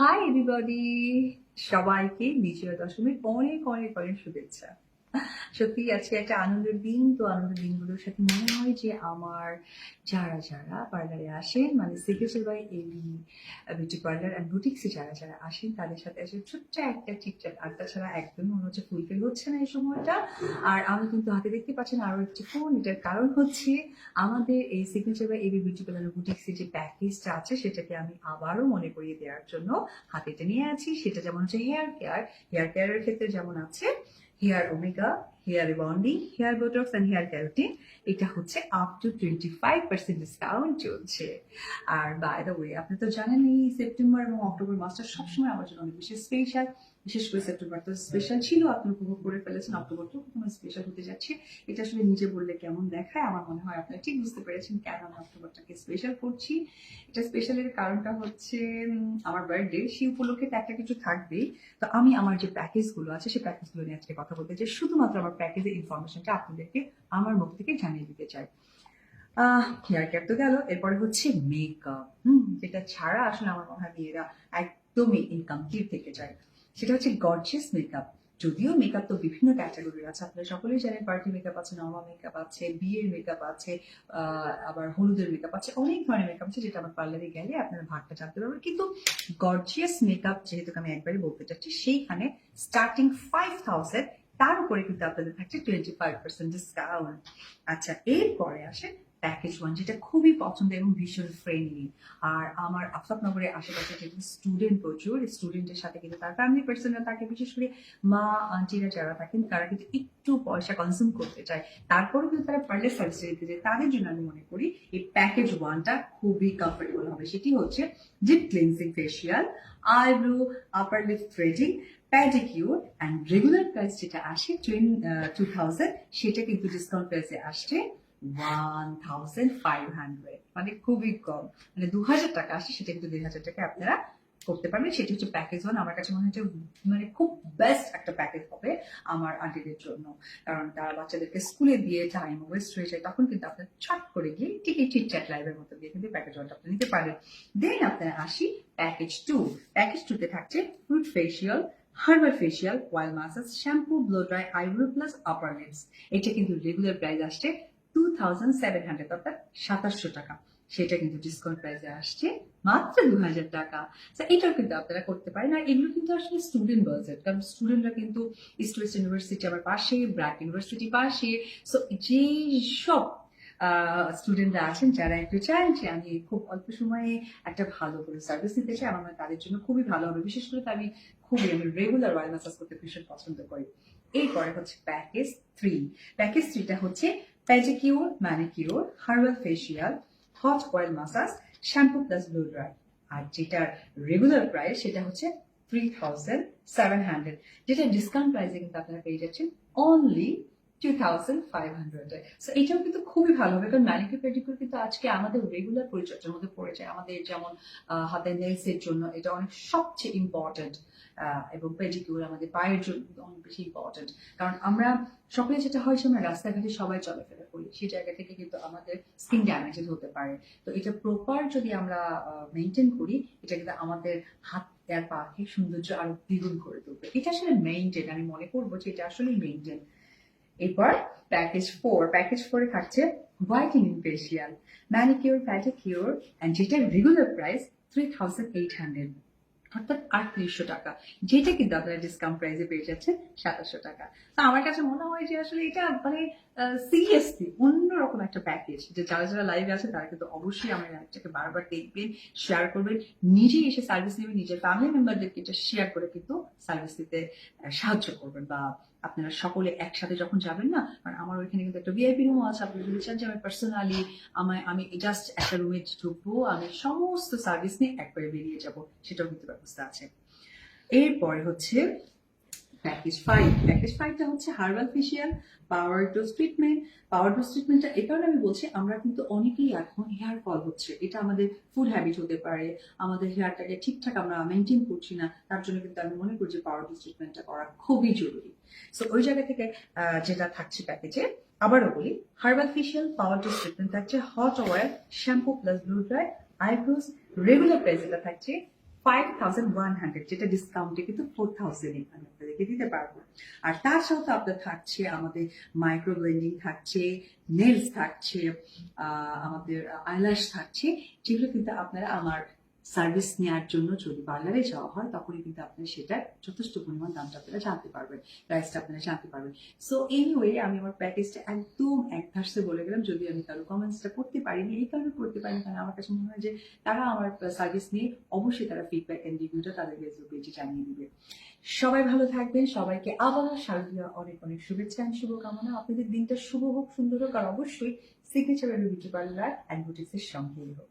Hi everybody সবাইকে বিজয়া দশমীর অনেক অনেক অনেক শুভেচ্ছা। সত্যি আজকে একটা আনন্দের দিন। তো আনন্দের দিনগুলোর সাথে মনে হয় যে আমার যারা যারা পার্লারে আসেন মানে সিকেশন by AB beauty parlour and বুটিক্সে যারা যারা আসেন, তাদের সাথে আসে ছোট্ট একটা ঠিকঠাক আড্ডা ছাড়া একদমই মনে হচ্ছে ফুলফিল হচ্ছে না এই সময়টা। আর আমি কিন্তু হাতে দেখতে পাচ্ছেন আরও একটি ফোন এটার কারণ হচ্ছে আমাদের এই সিগনেচার বা এবি বিউটি পার্লার বুটিক্সের যে প্যাকেজটা আছে, সেটাকে আমি আবারও মনে করিয়ে দেওয়ার জন্য হাতে এটা নিয়ে আছি। সেটা যেমন হচ্ছে হেয়ার কেয়ার হেয়ার কেয়ারের ক্ষেত্রে যেমন আছে hair omega hair bonding hair botox and hair keratin এটা হচ্ছে up to twenty five percent discount চলছে। আর বাই দ্য ওয়ে আপনি তো জানেন এই সেপ্টেম্বর এবং অক্টোবর মাসটা সবসময় আমার জন্য অনেক বেশি স্পেশাল বিশেষ করে সেপ্টেম্বর তো স্পেশাল ছিল, আপনি উপভোগ করে ফেলেছেন। অক্টোবর তো তোমার স্পেশাল হতে যাচ্ছে। এটা আসলে নিজে বললে কেমন দেখায়? আমার মনে হয় আপনারা ঠিক বুঝতে পেরেছেন কেন আমি অক্টোবরটাকে স্পেশাল করছি। এটা স্পেশালের কারণটা হচ্ছে আমার বার্থডে সেই উপলক্ষে তো একটা কিছু থাকবেই। তো আমি আমার যে প্যাকেজগুলো আছে, সেই প্যাকেজগুলো নিয়ে আজকে কথা বলতে চাই। শুধুমাত্র আমার প্যাকেজের ইনফরমেশনটা আপনাদেরকে আমার মুখ থেকে জানিয়ে দিতে চাই। হেয়ার কেয়ার তো গেল, এরপরে হচ্ছে মেকআপ হুম, যেটা ছাড়া আসলে আমার মনে হয় মেয়েরা একদমই ইনকমপ্লিট থেকে যায়। সেটা হচ্ছে গর্জিয়াস মেকআপ যদিও মেকআপ তো বিভিন্ন ক্যাটাগরির আছে, আপনারা সকলেই জানেন পার্টি মেকআপ আছে নর্মাল মেকআপ আছে, বিয়ের মেকআপ আছে আবার হলুদের মেকআপ আছে, অনেক ধরনের মেকআপ আছে যেটা আমার পার্লারে গেলে আপনারা ভাগটা জানতে পারবেন। কিন্তু গর্জিয়াস মেকআপ যেহেতু আমি একবারই বলতে চাচ্ছি, সেইখানে স্টার্টিং ফাইভ থাউজেন্ড তার উপরে কিন্তু আপনাদের থাকছে টোয়েন্টি ফাইভ পার্সেন্ট ডিসকাউন্ট আচ্ছা এরপরে আসে প্যাকেজ ওয়ান যেটা খুবই পছন্দ এবং ভীষণ ফ্রেন্ডলি আর আমার আফতাবনগরের আশেপাশে যেহেতু স্টুডেন্ট প্রচুর স্টুডেন্টের সাথে কিন্তু তার ফ্যামিলি পার্সনরা থাকে, বিশেষ করে মা, আন্টিরা যারা থাকেন, তারা কিন্তু একটু পয়সা কনজিউম করতে চায়। তারপরেও কিন্তু তারা পার্লার সার্ভিস দিতে চায় তাদের জন্য আমি মনে করি এই প্যাকেজ ওয়ানটা খুবই কমফোর্টেবল হবে। সেটি হচ্ছে deep cleansing facial eyebrow upper lip threading pedicure and regular price যেটা আসে টুয়েন টু থাউজেন্ড সেটা কিন্তু ডিসকাউন্ট প্রাইসে আসছে ওয়ান থাউজেন্ড ফাইভ হান্ড্রেড মানে খুবই কম। মানে দু হাজার টাকা আসে সেটা কিন্তু দুই হাজার টাকা আপনারা করতে পারবেন। সেটি হচ্ছে প্যাকেজ ওয়ান আমার কাছে মনে হচ্ছে মানে খুব বেস্ট একটা প্যাকেজ হবে আমার আন্টিদের জন্য। কারণ তারা বাচ্চাদেরকে স্কুলে দিয়ে টাইম ওয়েস্ট হয়ে যায়, তখন কিন্তু আপনার ছট করে গিয়ে ঠিক চ্যাট লাইভের মতো দিয়ে কিন্তু প্যাকেজ ওয়ানটা আপনি নিতে পারেন। দেন আপনারা আসি প্যাকেজ টু প্যাকেজ টুতে থাকছে fruit facial herbal facial while massage shampoo blow dry eyebrow plus upper lips এটা কিন্তু রেগুলার প্রাইস আসছে টু থাউজেন্ড সেভেন হান্ড্রেড অর্থাৎ সাতাশশো টাকা। সেটা কিন্তু ডিসকাউন্ট প্রাইসে আসছে মাত্র দু হাজার টাকা। তো এটাও কিন্তু আপনারা করতে পারেন। আর এগুলো কিন্তু আসলে স্টুডেন্ট বাজেট কারণ স্টুডেন্টরা কিন্তু ইস্ট ওয়েস্ট ইউনিভার্সিটি আমার পাশে ব্র্যাক ইউনিভার্সিটি পাশে। সো যেই সব স্টুডেন্টরা আছেন, যারা একটু চান যে আমি খুব অল্প সময়ে একটা ভালো করে সার্ভিস নিতে চাই আমার তাদের জন্য খুবই ভালো হবে। বিশেষ করে আমি খুবই, আমি রেগুলার ওয়াইল ম্যাসাজ করতে ভীষণ পছন্দ করি। এরপরে হচ্ছে প্যাকেজ থ্রি প্যাকেজ থ্রিটা হচ্ছে pedicure manicure herbal facial hot oil massage shampoo plus blow dry আর যেটার রেগুলার প্রাইস সেটা হচ্ছে থ্রি থাউজেন্ড সেভেন হান্ড্রেড যেটা ডিসকাউন্ট প্রাইসে কিন্তু আপনারা পেয়ে যাচ্ছেন অনলি এটাও কিন্তু খুবই ভালো হবে, কারণ কিন্তু আজকে আমাদের রেগুলার পরিচর্যার মধ্যে পড়ে যায়। আমাদের যেমন হাতের জন্য এটা অনেক সবচেয়ে ইম্পর্টেন্ট এবং পেডিকিউর আমাদের পায়ের জন্য অনেক বেশি ইম্পর্টেন্ট কারণ আমরা সকলে যেটা হয় রাস্তাঘাটে সবাই চলাফেরা করি, সেই জায়গা থেকে কিন্তু আমাদের স্কিন ড্যামেজেস হতে পারে। তো এটা প্রপার যদি আমরা মেনটেন করি, এটা কিন্তু আমাদের হাত আর পাকে সৌন্দর্য আরও দ্বিগুণ করে তুলবে। এটা আসলে মেইনটেন আমি মনে করব যে এটা আসলে মেইনটেন এরপর প্যাকেজ ফোর প্যাকেজ ফোরে থাকছে whitening facial manicure pedicure and যেটা regular price three thousand eight hundred অর্থাৎ আটত্রিশশো টাকা। যেটা কিন্তু আপনারা ডিসকাউন্ট প্রাইসে পেয়ে যাচ্ছে সাতাশশো টাকা। তো আমার কাছে মনে হয় যে আসলে এটা মানে সিরিয়াসলি অন্যরকম একটা প্যাকেজ যে যারা যারা লাইভে আছে, তারা কিন্তু অবশ্যই আমার লাইভটাকে বারবার দেখবেন শেয়ার করবেন। নিজেই এসে সার্ভিস নেবেন, নিজের ফ্যামিলি মেম্বারদেরকে এটা শেয়ার করে কিন্তু সার্ভিস দিতে সাহায্য করবেন বা আপনারা সকলে একসাথে যখন যাবেন না কারণ আমার ওইখানে কিন্তু একটা ভিআইপি রুমও আছে, আপনি যদি চান যে আমি পার্সোনালি আমায়, আমি জাস্ট একটা রুমে ঢুকবো, আমি সমস্ত সার্ভিস নিয়ে একবারে বেরিয়ে যাব, সেটাও কিন্তু ব্যবস্থা আছে। এরপরে হচ্ছে প্যাকেজ ফাইভ প্যাকেজ ফাইভটা হচ্ছে herbal facial power dose treatment power dose ট্রিটমেন্টটা এই কারণে আমি বলছি, আমরা কিন্তু অনেকেই এখন হেয়ার ফল হচ্ছে। এটা আমাদের ফুড হ্যাবিট হতে পারে, আমাদের হেয়ারটাকে ঠিকঠাক আমরা মেনটেন করছি না, তার জন্য কিন্তু আমি মনে করি যে পাওয়ার ডোজ ট্রিটমেন্টটা করা খুবই জরুরি। সো ওই জায়গা থেকে যেটা থাকছে প্যাকেজে আবারও বলি herbal facial power dose treatment থাকছে hot oil shampoo plus blow dry eyebrows regular price এটা থাকছে ফাইভ থাউজেন্ড ওয়ান হান্ড্রেড যেটা ডিসকাউন্টে কিন্তু ফোর থাউজেন্ড আমি আপনাদেরকে দিতে পারব। আর তার সাথে আপনার থাকছে আমাদের মাইক্রো ব্লেন্ডিং থাকছে নেলস থাকছে আমাদের আইলাস থাকছে, যেগুলো কিন্তু আপনারা আমার সার্ভিস নেওয়ার জন্য যদি পার্লারে যাওয়া হয়, তখনই কিন্তু আপনি সেটা যথেষ্ট পরিমাণ দামটা আপনারা জানতে পারবেন প্রাইসটা আপনারা জানতে পারবেন। সো এনিওয়ে আমি আমার প্যাকেজটা একদম এক ধাসে বলে গেলাম। যদি আমি কারও কমেন্টসটা করতে পারিনি, এই কারণে করতে পারিনি, কারণ আমার কাছে মনে হয় যে তারা আমার সার্ভিস নিয়ে অবশ্যই তারা ফিডব্যাক এন্ড রিভিউটা তাদের ফেসবুক পেজে জানিয়ে দিবে। সবাই ভালো থাকবেন, সবাইকে আবার শারদীয় অনেক অনেক শুভেচ্ছা and শুভকামনা। আপনাদের দিনটা শুভ হোক, সুন্দর হোক, আর অবশ্যই সিগনেচার বিউটি পার্লার অ্যান্ড বুটিক্সের সঙ্গেই হোক।